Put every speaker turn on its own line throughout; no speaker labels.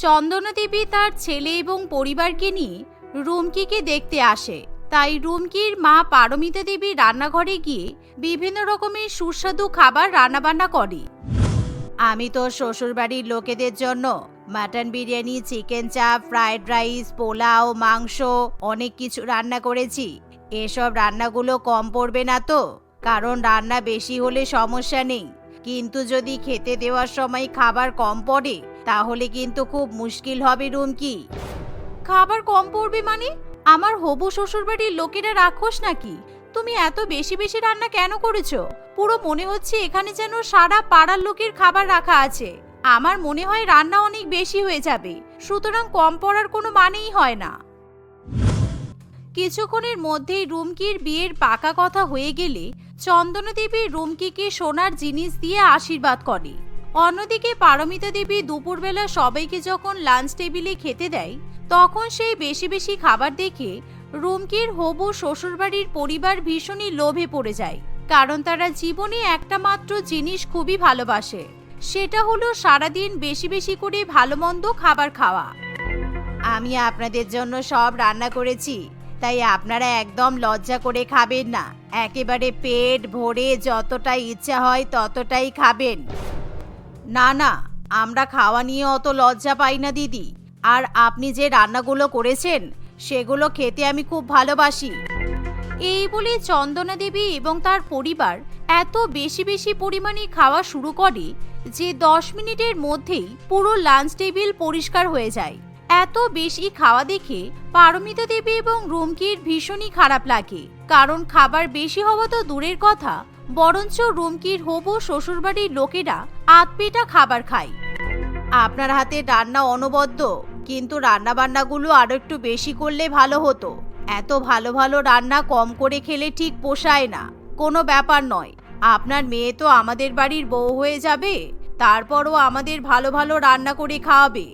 চন্দনা দেবী তার ছেলে এবং পরিবারকে নিয়ে রুমকিকে দেখতে আসে। তাই রুমকির মা পারমিতা দেবী রান্নাঘরে গিয়ে বিভিন্ন রকমের সুস্বাদু খাবার রান্নাবান্না করে। আমি তো শ্বশুরবাড়ির লোকেদের জন্য mutton biryani, chicken chaap fried rice, pulao, মাংস অনেক কিছু রান্না করেছি। এসব রান্নাগুলো কম পড়বে না তো, কারণ রান্না বেশি হলে সমস্যা নেই। কিন্তু যদি খেতে দেওয়ার সময় খাবার কম পড়ে তাহলে কিন্তু খুব মুশকিল হবে, রুমকি। খাবার কম পড়বে মানে? আমার হবু শ্বশুরবাড়ির লোকেরা রাক্ষস নাকি? তুমি এত বেশি বেশি রান্না কেন করেছ? পুরো মনে হচ্ছে এখানে যেন সারা পাড়ার লোকের খাবার রাখা আছে। আমার মনে হয় রান্না অনেক বেশি হয়ে যাবে, সুতরাং কম পড়ার কোনো মানেই হয় না। কিছুক্ষণের মধ্যেই রুমকির বিয়ের পাকা কথা হয়ে গেলে চন্দনা দেবী রুমকিকে সোনার জিনিস দিয়ে আশীর্বাদ করে। অন্যদিকে পারমিতা দেবী দুপুরবেলা সবাইকে যখন লাঞ্চ টেবিলে খেতে দেয়, তখন সেই বেশি বেশি খাবার দেখে রুমকির হবু শ্বশুরবাড়ির পরিবার ভীষণই লোভে পড়ে যায়, কারণ তারা জীবনে একটা মাত্র জিনিস খুবই ভালোবাসে, সেটা হলো সারাদিন বেশি বেশি করে ভালো মন্দ খাবার খাওয়া। আমি আপনাদের জন্য সব রান্না করেছি, তাই আপনারা একদম লজ্জা করে খাবেন না, একেবারে পেট ভরে যতটা ইচ্ছা হয় ততটাই খাবেন। না না, আমরা খাওয়া নিয়ে অত লজ্জা পাই না, দিদি। আর আপনি যে রান্নাগুলো করেছেন, সেগুলো খেতে আমি খুব ভালোবাসি। এই বলে চন্দনা দেবী এবং তার পরিবার এত বেশি বেশি পরিমাণে খাওয়া শুরু করে যে দশ মিনিটের মধ্যেই পুরো লাঞ্চ টেবিল পরিষ্কার হয়ে যায়। এত বেশি খাওয়া দেখে পারমিতা দেবী এবং রুমকির ভীষণই খারাপ লাগে। কারণ খাবার বেশি হওয়া তো দূরের কথা বরঞ্চ রুমকির হবু শ্বশুরবাড়ির লোকেরা আতপেটা খাবার খায়। আপনার হাতে রান্না অনবদ্য, কিন্তু রান্না বান্নাগুলো আরও একটু বেশি করলে ভালো হতো। এত ভালো ভালো রান্না কম করে খেলে ঠিক পোষায় না। কোনো ব্যাপার নয়। আপনার মেয়ে তো আমাদের বাড়ির বউ হয়ে যাবে, তারপরও আমাদের ভালো ভালো রান্না করে খাওয়াবে।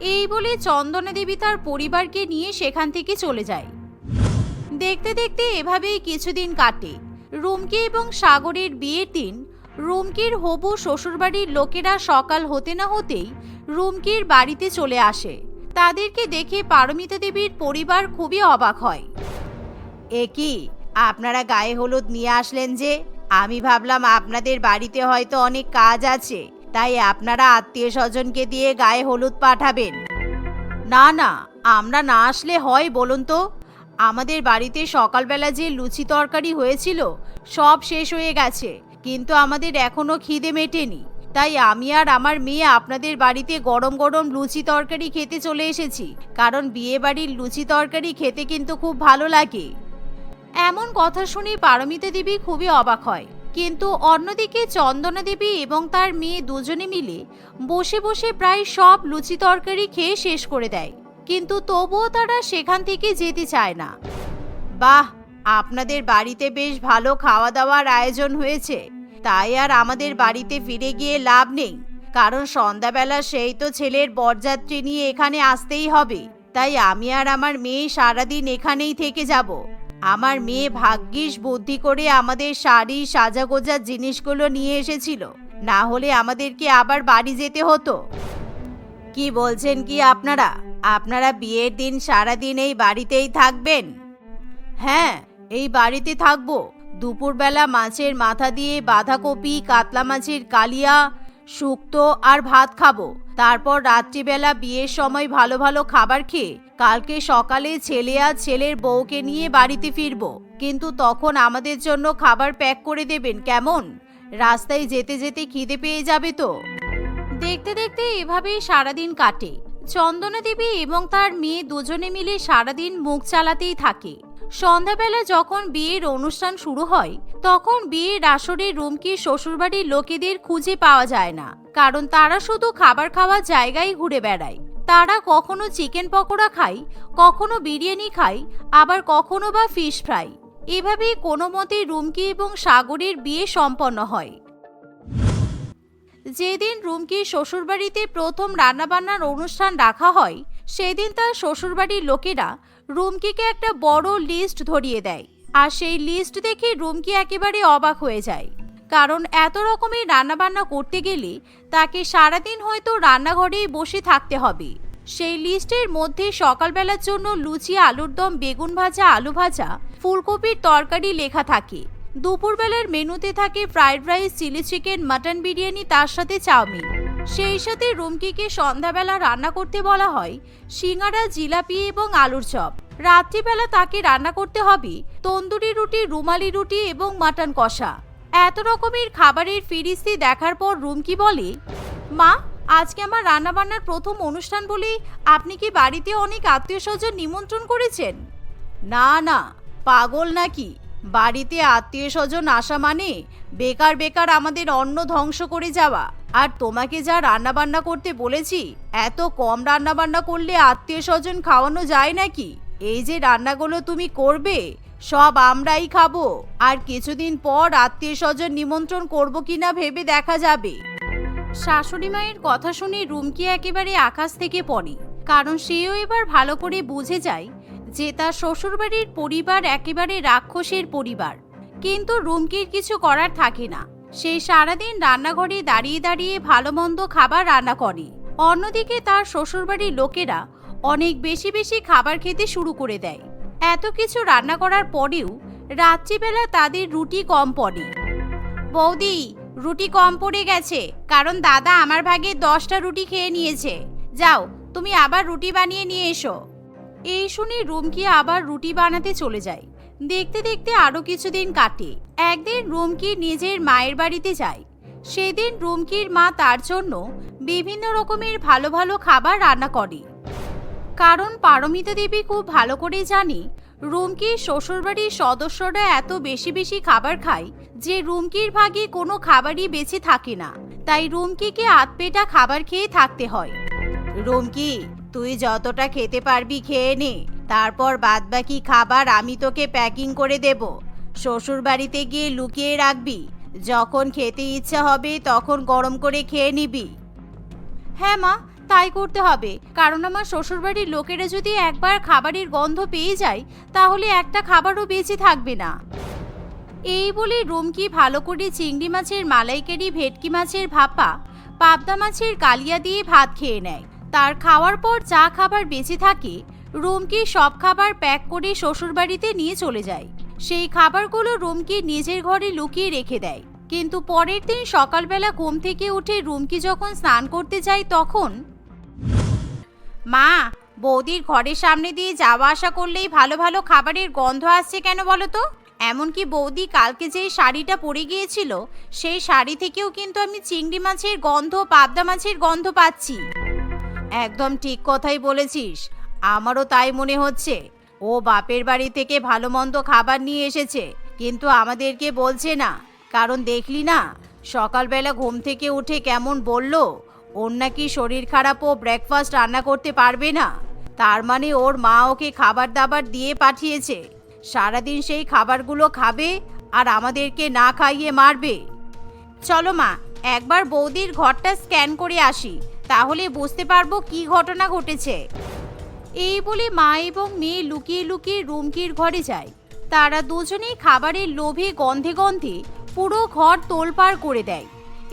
এই বলে চন্দনা দেবী তার পরিবারকে নিয়ে সেখান থেকে চলে যায়। দেখতে দেখতে এভাবেই কিছুদিন কাটে। রুমকি এবং সাগরের বিয়ের দিন, রুমকির হবু শ্বশুরবাড়ির লোকেরা সকাল হতে না হতেই রুমকির বাড়িতে চলে আসে। তাদেরকে দেখে পারমিতা দেবীর পরিবার খুবই অবাক হয়। এ কি, আপনারা গায়ে হলুদ নিয়ে আসলেন যে? আমি ভাবলাম আপনাদের বাড়িতে হয়তো অনেক কাজ আছে, তাই আপনারা আত্মীয় স্বজনকে দিয়ে গায়ে হলুদ পাঠাবেন। না না, আমরা না আসলে হয় বলুন তো? আমাদের বাড়িতে সকালবেলা যে লুচি তরকারি হয়েছিল, সব শেষ হয়ে গেছে। কিন্তু আমাদের এখনও খিদে মেটেনি। তাই আমি আর আমার মেয়ে আপনাদের বাড়িতে গরম গরম লুচি তরকারি খেতে চলে এসেছি। কারণ বিয়ে বাড়ির লুচি তরকারি খেতে কিন্তু খুব ভালো লাগে। এমন কথা শুনে পারমিতা দেবী খুবই অবাক হয়। কিন্তু অন্যদিকে চন্দনা দেবী এবং তার মেয়ে দুজনে মিলে বসে বসে প্রায় সব লুচি তরকারি খেয়ে শেষ করে দেয়। কিন্তু তবুও তারা সেখান থেকে যেতে চায় না। বাহ, আপনাদের বাড়িতে বেশ ভালো খাওয়া দাওয়ার আয়োজন হয়েছে। তাই আর আমাদের বাড়িতে ফিরে গিয়ে লাভ নেই। কারণ সন্ধ্যাবেলা সেই তো ছেলের বরযাত্রী নিয়ে এখানে আসতেই হবে। তাই আমি আর আমার মেয়ে সারাদিন এখানেই থেকে যাব। আমার মেয়ে ভাগ্যিস বুদ্ধি করে আমাদের শাড়ি সাজাগোজার জিনিসগুলো নিয়ে এসেছিল। না হলে আমাদেরকে আবার বাড়ি যেতে হতো। কি বলছেন কি আপনারা? আপনারা বিয়ের দিন সারাদিন এই বাড়িতেই থাকবেন? হ্যাঁ এই বাড়িতে থাকব। দুপুরবেলা মাছের মাথা দিয়ে বাঁধাকপি, কাতলা মাছের কালিয়া, শুক্তো আর ভাত খাব। তারপর রাত্রিবেলা বিয়ের সময় ভালো ভালো খাবার খেয়ে কালকে সকালে ছেলে আর ছেলের বউকে নিয়ে বাড়িতে ফিরবো। কিন্তু তখন আমাদের জন্য খাবার প্যাক করে দেবেন, কেমন? রাস্তায় যেতে যেতে খিদে পেয়ে যাবে তো। দেখতে দেখতে এভাবেই সারাদিন কাটে। চন্দনা দেবী এবং তার মেয়ে দুজনে মিলে সারাদিন মুখ চালাতেই থাকে। সন্ধ্যাবেলা যখন বিয়ের অনুষ্ঠান শুরু হয়, তখন বিয়ের আসরে রুমকি শ্বশুরবাড়ির লোকেদের খুঁজে পাওয়া যায় না, কারণ তারা শুধু খাবার খাওয়ার জায়গায় ঘুরে বেড়ায়। তারা কখনো চিকেন পকোড়া খায়, কখনো বিরিয়ানি খায়, আবার কখনো বা ফিশ ফ্রাই এভাবেই কোনো মতে রুমকি এবং সাগরের বিয়ে সম্পন্ন হয়। যেদিন রুমকির শ্বশুরবাড়িতে প্রথম রান্নাবান্নার অনুষ্ঠান রাখা হয়, সেদিন তার শ্বশুরবাড়ির লোকেরা রুমকিকে একটা বড় লিস্ট ধরিয়ে দেয়। আর সেই লিস্ট দেখে রুমকি একেবারে অবাক হয়ে যায়। কারণ এত রকমের রান্নাবান্না করতে গেলে তাকে সারাদিন হয়তো রান্নাঘরেই বসে থাকতে হবে। সেই লিস্টের মধ্যে সকালবেলার জন্য লুচি আলুর দম বেগুন ভাজা, আলু ভাজা, ফুলকপির তরকারি লেখা থাকে। দুপুরবেলার মেনুতে থাকে fried rice, chilli chicken, mutton biryani, তার সাথে চাউমিন। সেই সাথে রুমকিকে সন্ধ্যাবেলা রান্না করতে বলা হয় সিঙ্গারা, জিলাপি এবং আলুর চপ। রাত্রিবেলা তাকে রান্না করতে হবে তন্দুরি রুটি, রুমালি রুটি এবং মাটন কষা। এত রকমের খাবারের ফিরিস্তি দেখার পর রুমকি বলে, মা, আজকে আমার রান্নাবান্নার প্রথম অনুষ্ঠান বলে আপনি কি বাড়িতে অনেক আত্মীয় স্বজন নিমন্ত্রণ করেছেন? না না, পাগল নাকি? বাড়িতে আত্মীয় স্বজন আসা মানে? বেকার বেকার আমাদের অন্ন ধ্বংস করে যাওয়া। আর তোমাকে যা রান্নাবান্না করতে বলেছি, এত কম রান্নাবান্না করলে আত্মীয় স্বজন খাওয়ানো যায় নাকি? এই যে রান্নাগুলো তুমি করবে, সব আমরাই খাব। আর কিছুদিন পর আত্মীয় স্বজন নিমন্ত্রণ করব কিনা ভেবে দেখা যাবে। শাশুড়ি মায়ের কথা শুনে রুমকি একেবারে আকাশ থেকে পড়ে, কারণ সেও এবার ভালো করে বুঝে যায় যে তার শ্বশুরবাড়ির পরিবার একেবারে রাক্ষসের পরিবার। কিন্তু রুমকির কিছু করার থাকে না। সে সারাদিন রান্নাঘরে দাঁড়িয়ে দাঁড়িয়ে ভালো মন্দ খাবার রান্না করে। অন্যদিকে তার শ্বশুরবাড়ির লোকেরা অনেক বেশি বেশি খাবার খেতে শুরু করে দেয়। এত কিছু রান্না করার পরেও রাত্রিবেলা তাদের রুটি কম পড়ে। বৌদি, রুটি কম পড়ে গেছে, কারণ দাদা আমার ভাগে দশটা রুটি খেয়ে নিয়েছে। যাও, তুমি আবার রুটি বানিয়ে নিয়ে এসো। এই শুনে রুমকি আবার রুটি বানাতে চলে যায়। দেখতে দেখতে আরও কিছুদিন কাটে। একদিন রুমকি নিজের মায়ের বাড়িতে যায়। সেদিন রুমকির মা তার জন্য বিভিন্ন রকমের ভালো ভালো খাবার রান্না করে। কারণ পারমিতা দেবী খুব ভালো করে জানে রুমকির শ্বশুরবাড়ির সদস্যরা এত বেশি বেশি খাবার খায় যে রুমকির ভাগে কোনো খাবারই বেঁচে থাকে না। তাই রুমকিকে আতপেটা খাবার খেয়ে থাকতে হয়। রুমকি তুই যতটা খেতে পারবি খেয়ে নে। তারপর বাদবাকি খাবার আমি তোকে প্যাকিং করে দেব। শ্বশুর বাড়িতে গিয়ে লুকিয়ে রাখবি। যখন খেতে ইচ্ছা হবে তখন গরম করে খেয়ে নিবি। হ্যাঁ মা, তাই করতে হবে। কারণ আমার শ্বশুরবাড়ির লোকেরা যদি একবার খাবারের গন্ধ পেয়ে যায়, তাহলে একটা খাবারও বেঁচে থাকবে না। এই বলে রুমকি ভালো করে চিংড়ি মাছের মালাইকারি, ভেটকি মাছের ভাপা, পাবদা মাছের কালিয়া দিয়ে ভাত খেয়ে নেয়। তার খাওয়ার পর যা খাবার বেঁচে থাকে, রুমকি সব খাবার প্যাক করে শ্বশুরবাড়িতে নিয়ে চলে যায় সেই খাবারগুলো রুমকি নিজের ঘরে লুকিয়ে রেখে দেয়। কিন্তু পরের দিন সকালবেলা ঘুম থেকে উঠে রুমকি যখন স্নান করতে যায় তখন, মা, বৌদির ঘরের সামনে দিয়ে যাওয়া আসা করলেই ভালো ভালো খাবারের গন্ধ আসছে কেন বলো তো? এমনকি বৌদি কালকে যে শাড়িটা পরে গিয়েছিল, সেই শাড়ি থেকেও কিন্তু আমি চিংড়ি মাছের গন্ধ, পাবদা মাছের গন্ধ পাচ্ছি। একদম ঠিক কথাই বলেছিস। আমারও তাই মনে হচ্ছে। ও বাপের বাড়ি থেকে ভালো মন্দ খাবার নিয়ে এসেছে, কিন্তু আমাদেরকে বলছে না। কারণ দেখলি না, সকালবেলা ঘুম থেকে উঠে কেমন বলল, ওর নাকি শরীর খারাপ ও ব্রেকফাস্ট রান্না করতে পারবে না। তার মানে ওর মা ওকে খাবার দাবার দিয়ে পাঠিয়েছে। সারাদিন সেই খাবারগুলো খাবে আর আমাদেরকে না খাইয়ে মারবে। চলো মা, একবার বৌদির ঘরটা স্ক্যান করে আসি। তাহলে বুঝতে পারব কি ঘটনা ঘটেছে। এই বলে মা এবং মেয়ে লুকিয়ে লুকিয়ে রুমকির ঘরে যায়। তারা দুজনেই খাবারের লোভে গন্ধে গন্ধে পুরো ঘর তোলপাড় করে দেয়।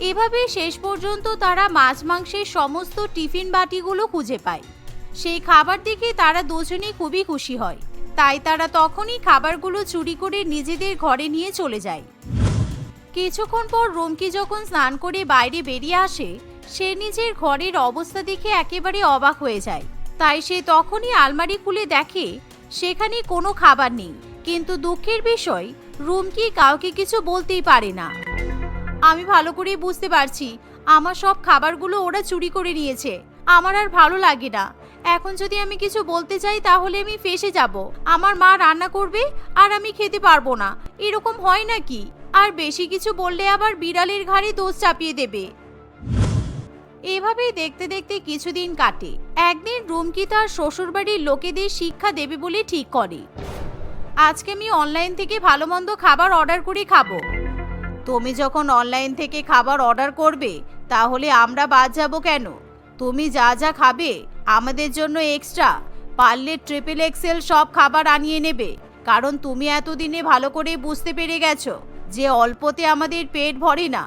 এভাবে শেষ পর্যন্ত তারা মাছ মাংসের সমস্ত টিফিন বাটিগুলো খুঁজে পায়। সেই খাবার দেখে তারা দুজনেই খুবই খুশি হয়। তাই তারা তখনই খাবারগুলো চুরি করে নিজেদের ঘরে নিয়ে চলে যায়। কিছুক্ষণ পর রুমকি যখন স্নান করে বাইরে বেরিয়ে আসে, সে নিজের ঘরের অবস্থা দেখে একেবারে অবাক হয়ে যায়। তাই সে তখনই আলমারি খুলে দেখে, সেখানে কোনো খাবার নেই। কিন্তু দুঃখের বিষয়, রুমকি কাউকে কিছু বলতেই পারে না। আমি ভালো করে বুঝতে পারছি, আমার সব খাবারগুলো ওরা চুরি করে নিয়েছে। আমার আর ভালো লাগে না। এখন যদি আমি কিছু বলতে চাই তাহলে আমি ফেসে যাব। আমার মা রান্না করবে, আর আমি খেতে পারব না। এরকম হয় নাকি? আর বেশি কিছু বললে আবার বিড়ালের ঘাড়ে দোষ চাপিয়ে দেবে। এভাবেই দেখতে দেখতে কিছুদিন কাটে। একদিন রুমকি তার শ্বশুরবাড়ির লোকেদের শিক্ষা দেবে বলে ঠিক করে। আজকে আমি অনলাইন থেকে ভালো মন্দ খাবার অর্ডার করে খাব। তুমি যখন অনলাইন থেকে খাবার অর্ডার করবে, তাহলে আমরা বাদ যাব কেন? তুমি যা যা খাবে, আমাদের জন্য এক্সট্রা। পারলে ট্রিপল এক্সেল সব খাবার আনিয়ে নেবে, কারণ তুমি এতদিনে ভালো করে বুঝতে পেরে গেছো। যে অল্পতে আমাদের পেট ভরে না।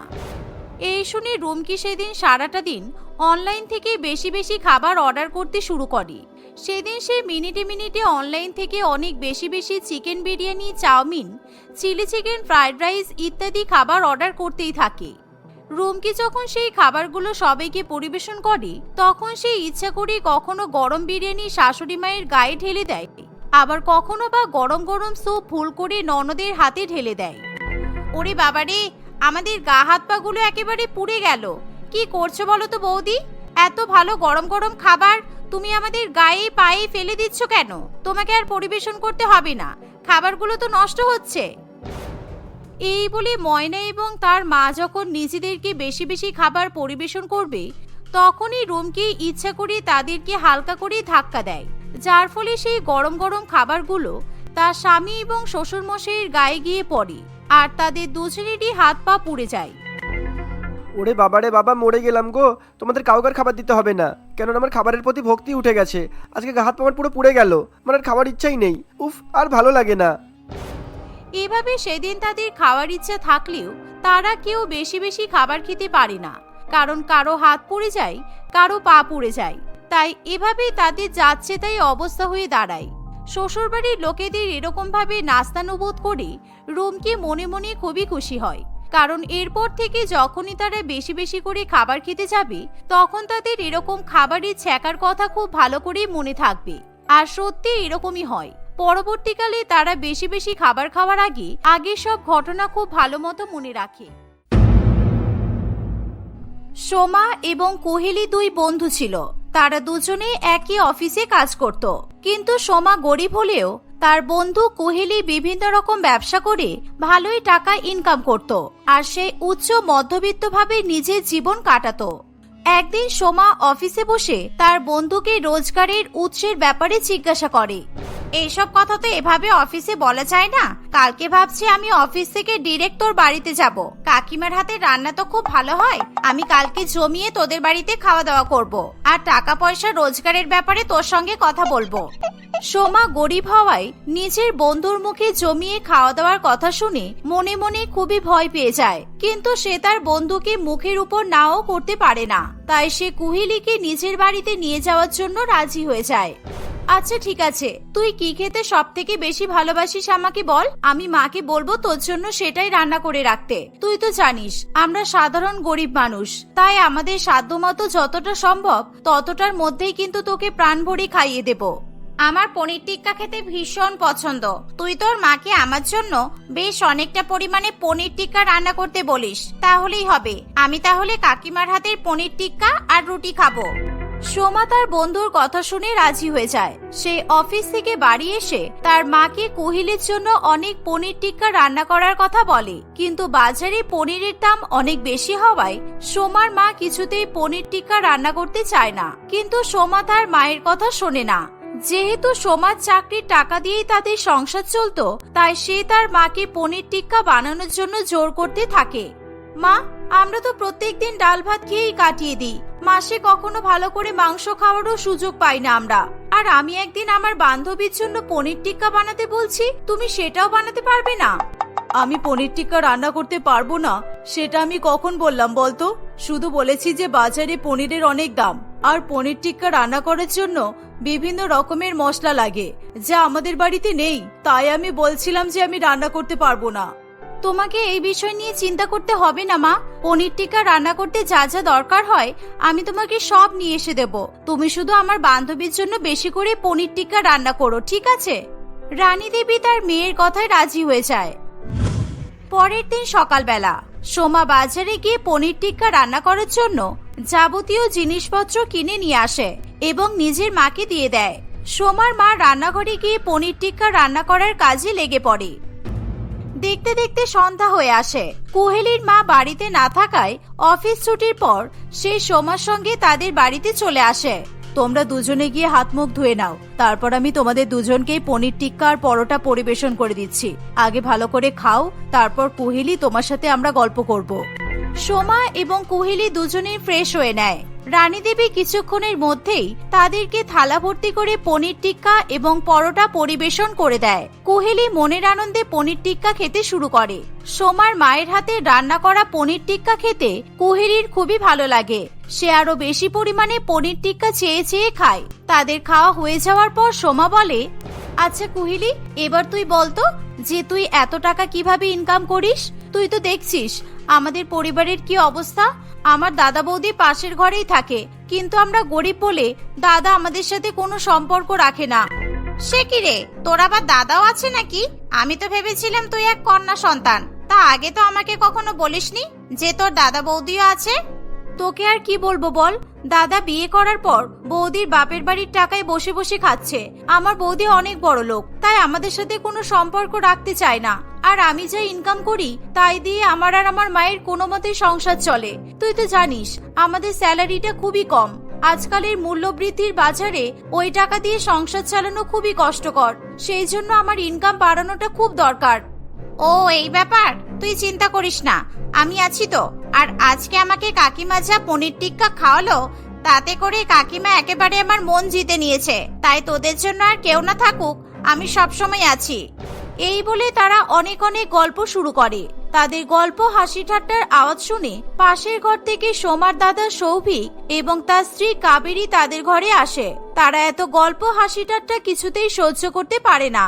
এই শুনে রুমকি সেদিন সারাটা দিন অনলাইন থেকে বেশি বেশি খাবার অর্ডার করতে শুরু করে। সেদিন সে মিনিটে মিনিটে অনলাইন থেকে অনেক বেশি বেশি chicken biryani, chowmein, chilli chicken, fried rice ইত্যাদি খাবার অর্ডার করতেই থাকে। রুমকি যখন সেই খাবারগুলো সবাইকে পরিবেশন করে, তখন সে ইচ্ছা করে কখনো গরম বিরিয়ানি শাশুড়ি মায়ের গায়ে ঢেলে দেয়, আবার কখনো বা গরম গরম স্যুপ ভুল করে ননদের হাতে ঢেলে দেয়। ওরে বাবারে, আমাদের গা হাত পাগুলো একেবারে পুড়ে গেল। কি করছ বলো তো বৌদি? এত ভালো গরম গরম খাবার তুমি আমাদের গায়ে পায়ে ফেলে দিচ্ছ কেন? তোমাকে আর পরিবেশন করতে হবে না। খাবারগুলো তো নষ্ট হচ্ছে। এই বলে ময়না এবং তার মা যখন নিজেদেরকে বেশি বেশি খাবার পরিবেশন করবে, তখনই রুমকে ইচ্ছা করে তাদেরকে হালকা করে ধাক্কা দেয়। যার ফলে সেই গরম গরম খাবারগুলো তার স্বামী এবং শ্বশুরমশাইয়ের গায়ে গিয়ে পড়ে। আর তাদের দুজনেরই হাত পা পুড়ে যায়।
ওরে বাবারে বাবা মরে গেলাম গো। তোমাদের কাউকার খাবার দিতে হবে না। কেননা আমার খাবারের প্রতি ভক্তি উঠে গেছে। আজকে হাত পা আমার পুরো পুড়ে গেল। আমার আর খাবার ইচ্ছাই নেই। উফ আর ভালো লাগে না।
এভাবে সেদিন তাদের খাওয়ার ইচ্ছা থাকলেও তারা কেউ বেশি বেশি খাবার খেতে পারে না। কারণ কারও হাত পুড়ে যায় কারও পা পুড়ে যায়। তাই এভাবেই তাদের যাচ্ছে তাই অবস্থা হয়ে দাঁড়ায়। শ্বশুরবাড়ির লোকেদের এরকম ভাবে নাস্তানুবোধ করে রুমকি মনে মনে খুবই খুশি হয়। কারণ এরপর থেকে যখনই তারা বেশি বেশি করে খাবার খেতে যাবে, তখন তাদের এরকম খাবারের ছ্যাকার কথা খুব ভালো করে মনে থাকবে। আর সত্যি এরকমই হয়। পরবর্তীকালে তারা বেশি বেশি খাবার খাওয়ার আগে আগের সব ঘটনা খুব ভালো মতো মনে রাখে। সোমা এবং কোহেলি দুই বন্ধু ছিল। তারা দুজনে একই অফিসে কাজ করত। কিন্তু সোমা গরিব হলেও তার বন্ধু কোহেলি বিভিন্ন রকম ব্যবসা করে ভালোই টাকা ইনকাম করত আর সে উচ্চ মধ্যবিত্তভাবে নিজের জীবন কাটাতো। একদিন সোমা অফিসে বসে তার বন্ধুকে রোজগারের উৎসের ব্যাপারে জিজ্ঞাসা করে। এইসব কথা তো এভাবে অফিসে বলা যায় না। কালকে ভাবছি আমি অফিস থেকে ডিরেক্ট তোর বাড়িতে যাব। কাকিমার হাতে রান্না তো খুব ভালো হয়। আমি কালকে জমিয়ে তোদের বাড়িতে খাওয়া দাওয়া করব। আর টাকা পয়সা রোজগারের ব্যাপারে তোর সঙ্গে কথা বলব। সোমা গরিব হওয়ায় নিজের বন্ধুর মুখে জমিয়ে খাওয়া দাওয়ার কথা শুনে মনে মনে খুবই ভয় পেয়ে যায়। কিন্তু সে তার বন্ধুকে মুখের উপর নাও করতে পারে না। তাই সে কুহেলিকে নিজের বাড়িতে নিয়ে যাওয়ার জন্য রাজি হয়ে যায়। আচ্ছা ঠিক আছে। তুই কি খেতে সব থেকে বেশি ভালোবাসিস আমাকে বল? আমি মাকে বলব তোর জন্য সেটাই রান্না করে রাখতে। তুই তো জানিস, আমরা সাধারণ গরিব মানুষ। তাই আমাদের সাধ্যমতো যতটা সম্ভব, ততটার মধ্যেই কিন্তু তোকে প্রাণ ভরে খাইয়ে দেব। আমার পনির টিক্কা খেতে ভীষণ পছন্দ। তুই তোর মাকে আমার জন্য বেশ অনেকটা পরিমাণে পনির টিক্কা রান্না করতে বলিস। তাহলেই হবে। আমি তাহলে কাকিমার হাতের পনির টিক্কা আর রুটি খাব। সোমা তার বন্ধুর কথা শুনে রাজি হয়ে যায়। সে অফিস থেকে বাড়ি এসে তার মাকে কোহিলের জন্য অনেক পনির টিক্কা রান্না করার কথা বলে। কিন্তু বাজারে পনিরের দাম অনেক বেশি হওয়ায় সোমার মা কিছুতেই পনির টিক্কা রান্না করতে চায় না। কিন্তু সোমা তার মায়ের কথা শোনে না। যেহেতু সোমার চাকরির টাকা দিয়েই তাদের সংসার চলতো, তাই সে তার মাকে পনির টিক্কা বানানোর জন্য জোর করতে থাকে। মা, আমরা তো প্রত্যেক দিন ডাল ভাত খেয়েই কাটিয়ে দিই। মাসে কখনো ভালো করে মাংস খাওয়ারও সুযোগ পাই না আমরা। আর আমি একদিন আমার বান্ধবীর জন্য পনির টিক্কা বানাতে বলছি, তুমি সেটাও বানাতে পারবে না? আমি পনির টিক্কা রান্না করতে পারব না, সেটা আমি কখন বললাম বলতো? শুধু বলেছি যে বাজারে পনিরের অনেক দাম। আর পনির টিক্কা রান্না করার জন্য বিভিন্ন রকমের মশলা লাগে, যা আমাদের বাড়িতে নেই, তাই আমি বলছিলাম যে আমি রান্না করতে পারব না। তোমাকে এই বিষয় নিয়ে চিন্তা করতে হবে না, মা। পনির টিক্কা রান্না করতে যা যা দরকার হয়, আমি তোমাকে সব নিয়ে এসে দেব। তুমি শুধু আমার বান্ধবীর জন্য বেশি করে পনির টিক্কা রান্না করো, ঠিক আছে? রানী দেবী তার মেয়ের কথায় রাজি হয়ে যায়। পরের দিন সকালবেলা, সোমা বাজারে গিয়ে পনির টিক্কা রান্না করার জন্য যাবতীয় জিনিসপত্র কিনে নিয়ে আসে এবং নিজের মাকে দিয়ে দেয়। সোমার মা রান্নাঘরে গিয়ে পনির টিক্কা রান্না করার কাজে লেগে পড়ে। দেখতে দেখতে সন্ধ্যা হয়ে আসে। কোহেলির মা বাড়িতে না থাকায় অফিস ছুটির পর সে সোমার সঙ্গে তাদের বাড়িতে চলে আসে। তোমরা দুজনে গিয়ে হাত মুখ ধুয়ে নাও। তারপর আমি তোমাদের দুজনকেই পনির টিক্কা আর পরোটা পরিবেশন করে দিচ্ছি। আগে ভালো করে খাও, তারপর কুহেলি তোমার সাথে আমরা গল্প করব। সোমা এবং কুহেলি দুজনেই ফ্রেশ হয়ে নেয়। রানী দেবী কিছুক্ষণের মধ্যেই তাদেরকে থালা ভর্তি করে পনির টিক্কা এবং পরোটা পরিবেশন করে দেয়। কুহেলি মনের আনন্দে পনির টিক্কা খেতে শুরু করে। সোমার মায়ের হাতে রান্না করা পনির টিক্কা খেতে কুহেলির খুবই ভালো লাগে। সে আরও বেশি পরিমাণে পনির টিক্কা চেয়ে চেয়ে খায়। তাদের খাওয়া হয়ে যাওয়ার পর সোমা বলে আচ্ছা কুহিলি, এবার তুই বলতো যে তুই এত টাকা কীভাবে ইনকাম করিস? তুই তো দেখছিস, আমাদের পরিবারের কি অবস্থা? আমার দাদা বৌদি পাশের ঘরেই থাকে, কিন্তু আমরা গরিব বলে দাদা আমাদের সাথে কোনো সম্পর্ক রাখে না। সে কি রে, তোর আবার দাদাও আছে নাকি? আমি তো ভেবেছিলাম তুই এক কন্যা সন্তান। তা আগে তো আমাকে কখনো বলিসনি যে তোর দাদা বৌদিও আছে? তোকে আর কি বলব বল? দাদা বিয়ে করার পর বৌদির বাপের বাড়ির টাকায় বসে বসে খাচ্ছে। আমার বৌদি অনেক বড় লোক, তাই আমাদের সাথে কোনো সম্পর্ক রাখতে চায় না। আর আমি যা ইনকাম করি, তাই দিয়ে আমার আর আমার মায়ের কোনো মতে সংসার চলে। তুই তো জানিস, আমাদের স্যালারিটা খুবই কম। আজকালের মূল্যবৃদ্ধির বাজারে ওই টাকা দিয়ে সংসার চালানো খুবই কষ্টকর। সেই জন্য আমার ইনকাম বাড়ানোটা খুব দরকার। ও, এই ব্যাপার? তুই চিন্তা করিস না, আমি আছি তো। আর আজকে আমাকে কাকিমা যা পনির টিক্কা খাওয়ালো, তাতে করে কাকিমা একেবারে আমার মন জিতে নিয়েছে। তাই তোদের জন্য আর কেউ না থাকুক, আমি সবসময় আছি। এই বলে তারা অনেক অনেক গল্প শুরু করে। তাদের গল্প, হাসি ঠাট্টার আওয়াজ শুনে পাশের ঘর থেকে সোমার দাদা সৌভিক এবং তার স্ত্রী কাবেরী তাদের ঘরে আসে। তারা এত গল্প, হাসি ঠাট্টা কিছুতেই সহ্য করতে পারে না।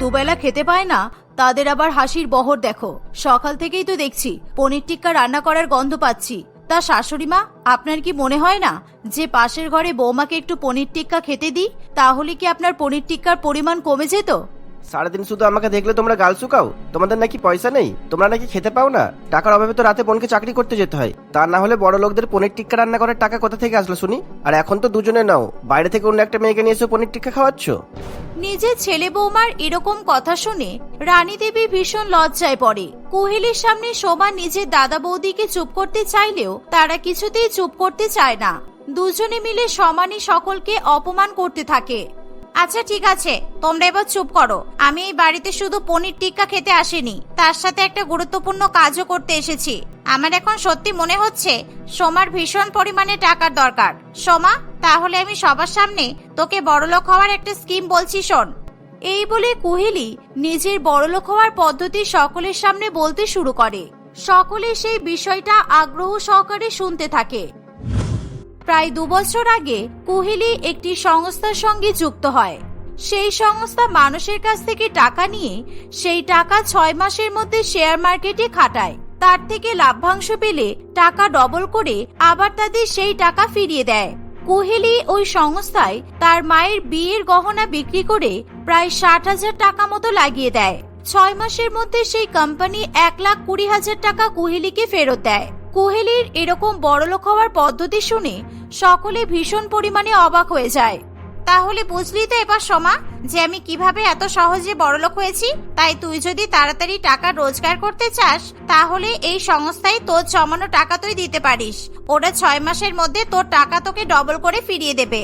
দুবেলা খেতে পায় না তাদের আবার হাসির বহর দেখো। সকাল থেকেই তো দেখছি, পনির টিক্কা রান্না করার গন্ধ পাচ্ছি। তা শাশুড়ি মা, আপনার কি মনে হয় না যে পাশের ঘরে বৌমাকে একটু পনির টিক্কা খেতে দিই? তাহলে কি আপনার পনির টিক্কার পরিমাণ কমে যেত?
সারাদিন শুধু আমাকে দেখলে তোমরা গাল শুকাও? তোমাদের নাকি পয়সা নেই? তোমরা নাকি খেতে পাও না? টাকার অভাবে তো রাতে বোনকে চাকরি করতে যেতে হয়। তা না হলে বড় লোকদের পনির টিক্কা রান্না করার টাকা কোথা থেকে আসলো শুনি? আর এখন তো দুজনে নাও। বাইরে থেকে অন্য একটা মেয়েকে নিয়ে এসে পনির টিক্কা খাওয়াচ্ছ?
নিজের ছেলে বৌমার এরকম কথা শুনে রানী দেবী ভীষণ লজ্জায় পড়ে। কোহেলির সামনে সোমা নিজের দাদা বৌদিকে চুপ করতে চাইলেও তারা কিছুতেই চুপ করতে চায় না। দুজনে মিলে সমানে সকলকে অপমান করতে থাকে। আচ্ছা ঠিক আছে। তোমরা এবার চুপ করো। আমি এই বাড়িতে শুধু পনির টিক্কা খেতে আসিনি। তার সাথে একটা গুরুত্বপূর্ণ কাজও করতে এসেছি। আমার এখন সত্যি মনে হচ্ছে, সোমার ভীষণ পরিমাণে টাকার দরকার। সোমা, তাহলে আমি সবার সামনে তোকে বড়লোক হওয়ার একটা স্কিম বলছি, শোন। এই বলে কুহেলি নিজের বড়লোক হওয়ার পদ্ধতি সকলের সামনে বলতে শুরু করে। সকলে সেই বিষয়টা আগ্রহ সহকারে শুনতে থাকে। প্রায় দুবছর আগে কুহেলি একটি সংস্থার সঙ্গে যুক্ত হয়। সেই সংস্থা মানুষের কাছ থেকে টাকা নিয়ে সেই টাকা ছয় মাসের মধ্যে শেয়ার মার্কেটে খাটায়। তার থেকে লাভ্যাংশ পেলে টাকা ডবল করে আবার তাদের সেই টাকা ফিরিয়ে দেয়। কুহেলি ওই সংস্থায় তার মায়ের বিয়ের গহনা বিক্রি করে প্রায় ষাট হাজার টাকা মতো লাগিয়ে দেয়। ছয় মাসের মধ্যে সেই কোম্পানি এক লাখ কুড়ি হাজার টাকা কুহেলিকে ফেরত দেয়। কুহেলির এরকম বড়লোক হওয়ার পদ্ধতি শুনে সকলে ভীষণ পরিমাণে অবাক হয়ে যায়। তাহলে বুঝলি তো এবার সমা, যে আমি কীভাবে এত সহজে বড়লোক হয়েছি? তাই তুই যদি তাড়াতাড়ি টাকা রোজগার করতে চাস, তাহলে এই সংস্থায় তোর জমানো টাকা তুই দিতে পারিস। ওরা ছয় মাসের মধ্যে তোর টাকা তোকে ডবল করে ফিরিয়ে দেবে।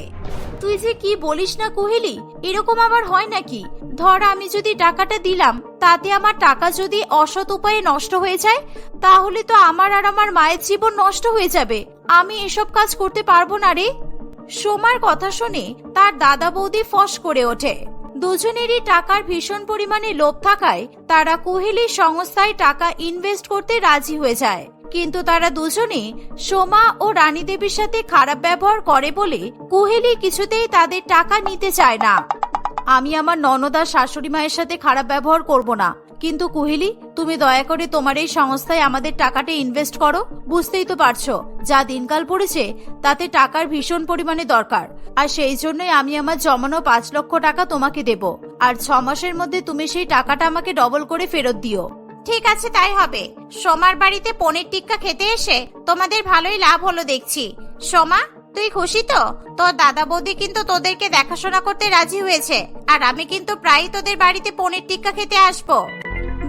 তুই যে কি বলিস না কুহেলি? এরকম আবার হয় নাকি? ধর আমি যদি টাকাটা দিলাম, তাতে আমার টাকা যদি অসৎ উপায়ে নষ্ট হয়ে যায়, তাহলে তো আমার আর আমার মায়ের জীবন নষ্ট হয়ে যাবে। আমি এসব কাজ করতে পারব না রে। সোমার কথা শুনে তার দাদা বৌদি ফস করে ওঠে। দুজনেরই টাকার ভীষণ পরিমাণে লোভ থাকায় তারা কোহেলির সংস্থায় টাকা ইনভেস্ট করতে রাজি হয়ে যায়। কিন্তু তারা দুজনে সোমা ও রানী দেবীর সাথে খারাপ ব্যবহার করে বলে কুহেলি কিছুতেই তাদের টাকা নিতে চায় না। আমি আমার ননদার শাশুড়ি মায়ের সাথে খারাপ ব্যবহার করব না। কিন্তু কুহেলি, তুমি দয়া করে তোমার এই সংস্থায় আমাদের টাকাটা ইনভেস্ট করো। বুঝতেই তো পারছ, যা দিনকাল পড়েছে, তাতে টাকার ভীষণ পরিমাণে দরকার। আর সেই জন্যই আমি আমার জমানো পাঁচ লক্ষ টাকা তোমাকে দেব। আর ছ মাসের মধ্যে তুমি সেই টাকাটা আমাকে ডবল করে ফেরত দিও। ঠিক আছে, তাই হবে। সোমার বাড়িতে পনির টিক্কা খেতে এসে তোমাদের ভালোই লাভ হলো দেখছি। সোমা, তুই খুশি তো? তোর দাদা বৌদি কিন্তু তোদেরকে দেখাশোনা করতে রাজি হয়েছে, আর আমি কিন্তু প্রায়ই তোদের বাড়িতে পনির টিক্কা খেতে আসব।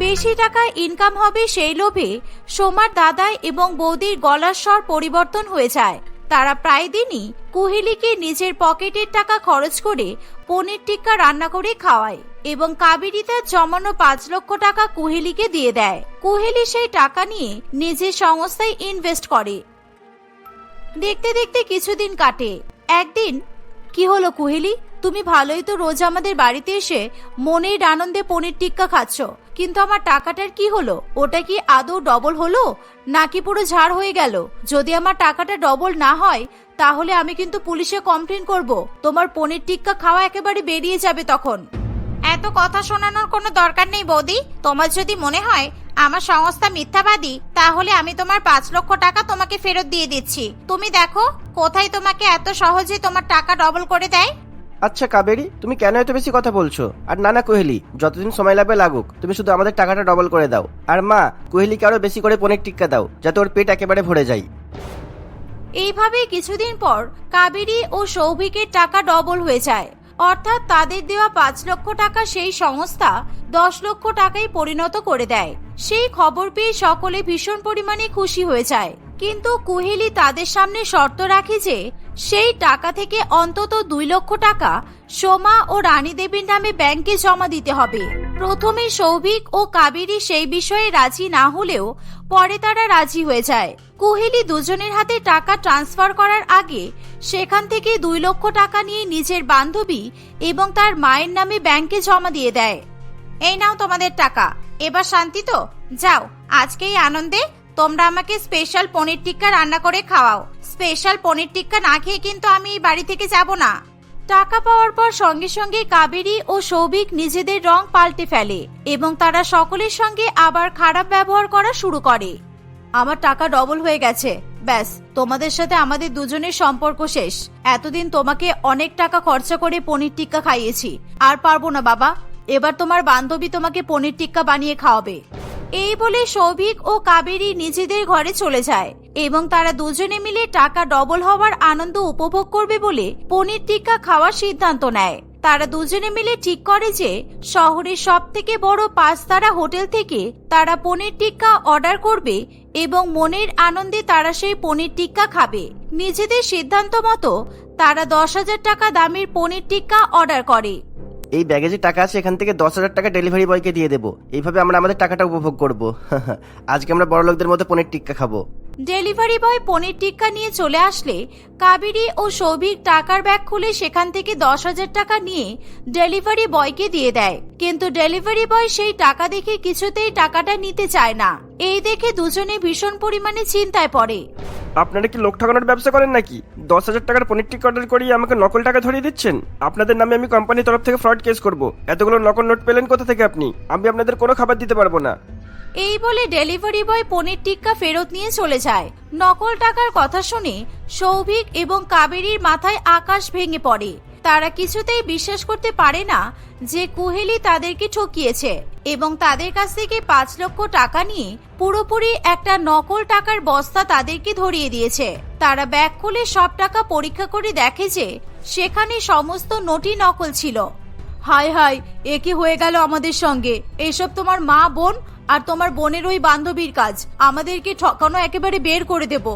বেশি টাকা ইনকাম হবে সেই লোভে সোমার দাদা এবং বৌদির গলার স্বর পরিবর্তন হয়ে যায়। তারা প্রায় দিনই কুহেলিকে নিজের পকেটের টাকা খরচ করে পনির টিক্কা রান্না করে খাওয়ায়। এবং কাবেরী তার জমানো পাঁচ লক্ষ টাকা কুহেলিকে দিয়ে দেয়। কুহেলি সেই টাকা নিয়ে নিজের সংস্থায় ইনভেস্ট করে। দেখতে দেখতে কিছুদিন কাটে। একদিন, কি হলো কুহেলি? তুমি ভালোই তো রোজ আমাদের বাড়িতে এসে মনের আনন্দে পনির টিক্কা খাচ্ছ। কিন্তু আমার টাকাটার কি হলো? ওটা কি আদৌ ডবল হলো? নাকি পুরো ঝাড় হয়ে গেল? যদি আমার টাকাটা ডবল না হয়, তাহলে আমি কিন্তু পুলিশে কমপ্লেন করব। তোমার পনির টিক্কা খাওয়া একেবারে বেরিয়ে যাবে তখন। এত কথা শোনানোর কোনো দরকার নেই বৌদি। তোমার যদি মনে হয় আমার সংস্থা মিথ্যাবাদী তাহলে আমি তোমার পাঁচ লক্ষ টাকা তোমাকে ফেরত দিয়ে দিচ্ছি। তুমি দেখো কোথায় তোমাকে এত সহজে তোমার টাকা ডবল করে দেয়?
আচ্ছা কাবেরি তুমি কেন এত বেশি কথা বলছো? আর নানা কোহেলি যতদিন সময় লাগবে লাগুক। তুমি শুধু আমাদের টাকাটা ডবল করে দাও। আর মা কোহেলিকে আরও বেশি করে পনির টিক্কা দাও যাতে ওর পেট একেবারে ভরে যায়।
এইভাবে কিছুদিন পর কাবেরি ও সৌভিকের টাকা ডবল হয়ে যায়। অর্থাৎ তাদের দেওয়া পাঁচ লক্ষ টাকা সেই সংস্থা দশ লক্ষ টাকায় পরিণত করে দেয়। সেই খবর পেয়ে সকলে ভীষণ পরিমাণে খুশি হয়ে যায়। কিন্তু কুহেলি তাদের সামনে শর্ত রাখে যে সেই টাকা থেকে অন্তত দুই লক্ষ টাকা সোমা ও রানী দেবীর নামে ব্যাংকে জমা দিতে হবে। প্রথমে সৌভিক ও কাবেরী সেই বিষয়ে রাজি না হলেও পরে তারা রাজি হয়ে যায়। কুহেলি দুজনের হাতে টাকা ট্রান্সফার করার আগে সেখান থেকে দুই লক্ষ টাকা নিয়ে নিজের বান্ধবী এবং তার মায়ের নামে ব্যাংকে জমা দিয়ে দেয়। এই নাও তোমাদের টাকা। এবার শান্তি তো? যাও, আজকেই আনন্দে তোমরা আমাকে স্পেশাল পনির টিক্কা রান্না করে খাওয়াও। স্পেশাল পনির টিক্কা না খেয়ে কিন্তু আমি এই বাড়ি থেকে যাব না। টাকা পাওয়ার পর সঙ্গে সঙ্গে কাবেরী ও সৌভিক নিজেদের রং পাল্টে ফেলে এবং তারা সকলের সঙ্গে আবার খারাপ ব্যবহার করা শুরু করে। আমার টাকা ডবল হয়ে গেছে। ব্যাস, তোমাদের সাথে আমাদের দুজনের সম্পর্ক শেষ। এতদিন তোমাকে অনেক টাকা খরচা করে পনির টিক্কা খাইয়েছি। আর পারব না বাবা, এবার তোমার বান্ধবী তোমাকে পনির টিক্কা বানিয়ে খাওয়াবে। এই বলে সৌভিক ও কাবেরী নিজেদের ঘরে চলে যায় এবং তারা দুজনে মিলে টাকা ডবল হওয়ার আনন্দ উপভোগ করবে বলে পনির টিক্কা খাওয়ার সিদ্ধান্ত নেয়। তারা দুজনে মিলে ঠিক করে যে শহরের সব থেকে বড় পাঁচতারা হোটেল থেকে তারা পনির টিক্কা অর্ডার করবে এবং মনের আনন্দে তারা সেই পনির টিক্কা খাবে। নিজেদের সিদ্ধান্ত মতো তারা দশ হাজার টাকা দামের পনির টিক্কা অর্ডার করে।
এই ব্যাগে যে টাকা আছে, এখান থেকে দশ হাজার টাকা ডেলিভারি বয়কে দিয়ে দেবো। এইভাবে আমরা আমাদের টাকাটা উপভোগ করব। আজকে আমরা বড় লোকদের মতো পনির টিক্কা খাব।
ডেলিভারি বয় পনির টিক্কা নিয়ে চলে আসলে, কাবেরী ও সৌভিক টাকার ব্যাগ খুলে সেখান থেকে দশ হাজার টাকা নিয়ে ডেলিভারি বয়কে দিয়ে দেয়। কিন্তু ডেলিভারি বয় সেই টাকা দেখে কিছুতেই টাকাটা নিতে চায় না। এই দেখে দুজনে ভীষণ পরিমাণে চিন্তায় পড়ে।
আপনারা কি লোক ঠকানোর ব্যবসা করেন নাকি? দশ হাজার টাকার পনির টিক্কা অর্ডার করিয়ে আমাকে নকল টাকা ধরিয়ে দিচ্ছেন? আপনাদের নামে আমি কোম্পানির তরফ থেকে ফ্রড কেস করব। এতগুলো নকল নোট পেলেন কোথা থেকে আপনি? আমি আপনাদের কোনো খাবার দিতে পারব না।
এই বলে ডেলিভারি বয় পনির টিক্কা ফেরত নিয়ে চলে যায়। নকল টাকার কথা শুনে সৌভিক এবং কাবেরীর মাথায় আকাশ ভেঙে পড়ে। তারা কিছুতেই বিশ্বাস করতে পারে না যে কুহেলি তাদেরকে ঠকিয়েছে এবং তাদের কাছ থেকে পাঁচ লক্ষ টাকা নিয়ে পুরোপুরি একটা নকল টাকার বস্তা তাদেরকে ধরিয়ে দিয়েছে। তারা ব্যাগ খুলে সব টাকা পরীক্ষা করে দেখে যে সেখানে সমস্ত নোটই নকল ছিল। হায় হায়, এ হয়ে গেল আমাদের সঙ্গে? এসব তোমার মা, বোন আর তোমার বোনের ওই বান্ধবীর কাজ। আমাদেরকে ঠকানো একেবারে বের করে দেব।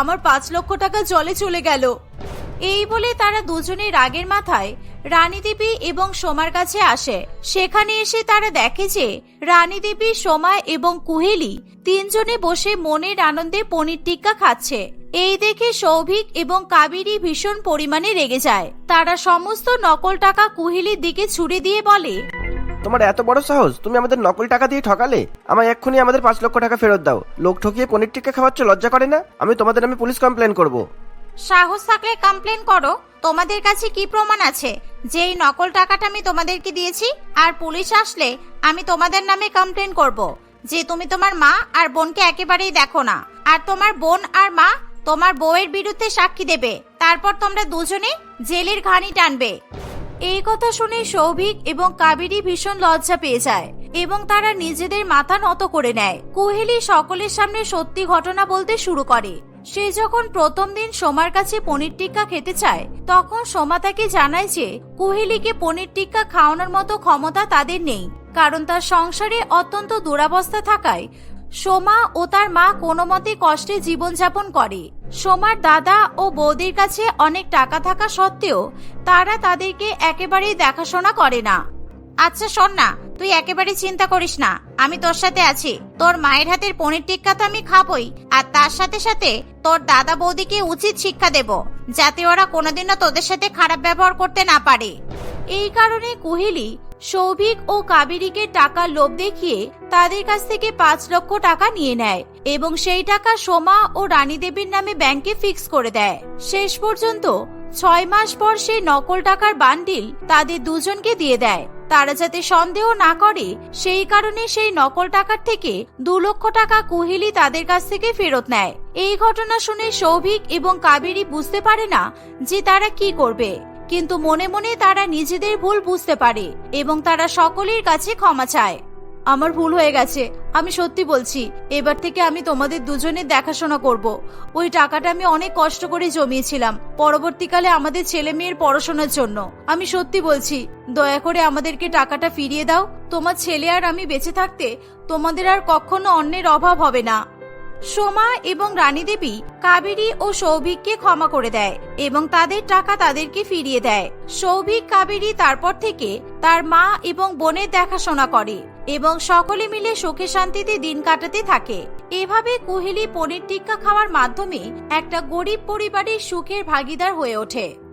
আমার পাঁচ লক্ষ টাকা জলে চলে গেল। এই বলে তারা দুজনে রাগের মাথায় রানী দেবী এবং সোমার কাছে আসে। সেখানে এসে তারা দেখে যে রানী দেবী সোমা এবং কুহেলি তিনজনে বসে মনের আনন্দে পনির টিক্কা খাচ্ছে। এই দেখে সৌভিক এবং কাবেরী ভীষণ পরিমাণে রেগে যায়। তারা সমস্ত নকল টাকা কুহেলির দিকে ছুড়ে দিয়ে বলে
তোমার এত বড় সাহস? তুমি আমাদের নকল টাকা দিয়ে ঠকালে? আমায় এক্ষুনি আমাদের পাঁচ লক্ষ টাকা ফেরত দাও। লোক ঠকিয়ে পনির টিক্কা খাওয়াচ্ছ, লজ্জা করে না? আমি তোমাদের নামে পুলিশ কমপ্লেন করব।
সাহস থাকলে কমপ্লেন করো। তোমাদের কাছে কি প্রমাণ আছে? যে এই নকল টাকাটা আমি তোমাদেরকে দিয়েছি, আর পুলিশ আসলে আমি তোমাদের নামে কমপ্লেন করব। যে তুমি তোমার মা আর বোনকে একেবারেই দেখো না। আর তোমার বোন আর মা তোমার বউয়ের বিরুদ্ধে সাক্ষী দেবে। তারপর তোমরা দুজনে জেলের ঘানি টানবে। এই কথা শুনে সৌভিক এবং কাবেরী ভীষণ লজ্জা পেয়ে যায় এবং তারা নিজেদের মাথা নত করে নেয়। কুহেলি সকলের সামনে সত্যি ঘটনা বলতে শুরু করে। সে যখন প্রথম দিন সোমার কাছে পনির টিক্কা খেতে চায়, তখন সোমা তাকে জানায় যে কুহেলিকে পনির টিক্কা খাওয়ানোর মতো ক্ষমতা তাদের নেই, কারণ তার সংসারে অত্যন্ত দুরাবস্থা থাকায় সোমা ও তার মা কোনো মতে কষ্টে জীবনযাপন করে। সোমার দাদা ও বৌদির কাছে অনেক টাকা থাকা সত্ত্বেও তারা তাদেরকে একেবারেই দেখাশোনা করে না। আচ্ছা শোন না, তুই একেবারে চিন্তা করিস না, আমি তোর সাথে আছি। তোর মায়ের হাতের পনির টিক্কা তো আমি খাবই, আর তার সাথে সাথে তোর দাদা বৌদিকে উচিত শিক্ষা দেব, যাতে ওরা কোনোদিনও তোদের সাথে খারাপ ব্যবহার করতে না পারে। এই কারণে কুহেলি সৌভিক ও কাবেরীকে টাকার লোভ দেখিয়ে তাদের কাছ থেকে পাঁচ লক্ষ টাকা নিয়ে নেয় এবং সেই টাকা সোমা ও রানী দেবীর নামে ব্যাংকে ফিক্স করে দেয়। শেষ পর্যন্ত ছয় মাস পর সেই নকল টাকার বান্ডিল তাদের দুজনকে দিয়ে দেয়। তারা যাতে সন্দেহ না করে, সেই কারণে সেই নকল টাকার থেকে দু লক্ষ টাকা কুহেলি তাদের কাছ থেকে ফেরত নেয়। এই ঘটনা শুনে সৌভিক এবং কাবেরী বুঝতে পারে না যে তারা কি করবে। কিন্তু মনে মনে তারা নিজেদের ভুল বুঝতে পারে এবং তারা সকলের কাছে ক্ষমা চায়। আমার ভুল হয়ে গেছে, আমি সত্যি বলছি। এবার থেকে আমি তোমাদের দুজনের দেখাশোনা করব। ওই টাকাটা আমি অনেক কষ্ট করে জমিয়েছিলাম। পরবর্তীকালে আমাদের ছেলে মেয়ের পড়াশোনার জন্য। আমি সত্যি বলছি, দয়া করে আমাদেরকে টাকাটা ফিরিয়ে দাও। তোমার ছেলে আর আমি বেঁচে থাকতে তোমাদের আর কখনো অন্যের অভাব হবে না। সোমা এবং রানী দেবী কাবেরী ও সৌভিককে ক্ষমা করে দেয় এবং তাদের টাকা তাদেরকে ফিরিয়ে দেয়। সৌভিক, কাবেরী তারপর থেকে তার মা এবং বোনের দেখাশোনা করে এবং সকলে মিলে সুখে শান্তিতে দিন কাটাতে থাকে। এভাবে কুহেলি পনির টিক্কা খাওয়ার মাধ্যমে একটা গরিব পরিবারের সুখের ভাগিদার হয়ে ওঠে।